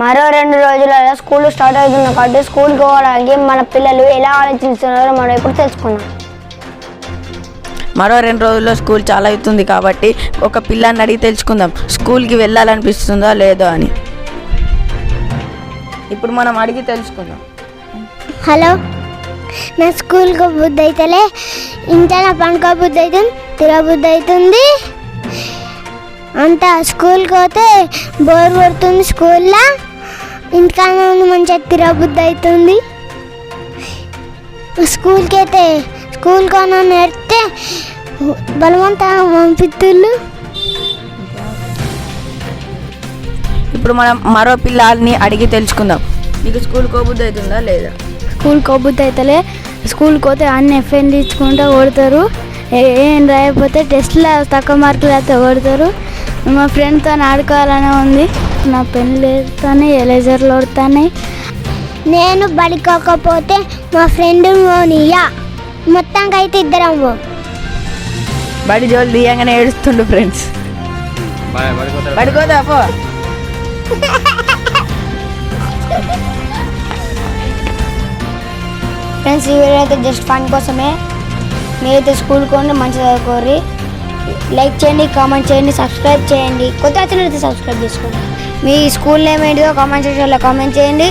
మరో రెండు రోజులలో స్కూల్ స్టార్ట్ అవుతుంది కాబట్టి స్కూల్కి పోవడానికి మన పిల్లలు ఎలా ఆలోచిస్తున్నారో మనం ఇప్పుడు తెలుసుకుందాం. మరో రెండు రోజుల్లో స్కూల్ చాలా అవుతుంది కాబట్టి ఒక పిల్లాన్ని అడిగి తెలుసుకుందాం స్కూల్కి వెళ్ళాలనిపిస్తుందో లేదో అని. ఇప్పుడు మనం అడిగి తెలుసుకుందాం. హలో నా స్కూల్కి బుద్ధి అవుతలే ఇంట్లో నా పండుగ బుద్ధి అవుతుంది తిరగబుద్ధి అవుతుంది అంతా స్కూల్కి పోతే బోర్ కొడుతుంది స్కూల్లో. ఇంటికన్నా ఉండి మంచిగా తిరగబుద్ధి అవుతుంది స్కూల్కి అయితే స్కూల్ కొన నేర్తే బలవంతంగా పంపిస్తుళ్ళు ఇప్పుడు మనం మరో పిల్లాన్ని అడిగి తెలుసుకుందాం. నీకు స్కూల్ కోబుద్ది అవుతుందా లేదా? స్కూల్ కొబ్బుద్ది అవుతలే స్కూల్కి పోతే అన్ని ఎఫ్ఎన్ ఇచ్చుకుంటూ కొడతారు. ఏ- రాయకపోతే టెస్ట్లో తక్కువ మార్కులు అయితే కొడతారు. మా ఫ్రెండ్తో ఆడుకోవాలనే ఉంది. నా వేస్తానే ఎలేజర్లు కొడతానే నేను బడికోకపోతే మా ఫ్రెండ్ మోనియా. మొత్తానికి అయితే ఇద్దరం పో. బడి జోలు తీయంగానే ఏడుస్తుండు ఫ్రెండ్స్ పడుకోదా పో. ఫ్రెండ్స్ ఈ వీడియో అయితే జస్ట్ ఫన్ కోసమే. మీరైతే స్కూల్కి పోండి మంచిగా చదువుకోరి లైక్ చేయండి కామెంట్ చేయండి సబ్స్క్రైబ్ చేయండి. కొత్త వచ్చినట్లయితే సబ్స్క్రైబ్ చేసుకోండి. మీ స్కూల్ నేమ్ ఏంటిదో కామెంట్ సెక్షన్లో కామెంట్ చేయండి.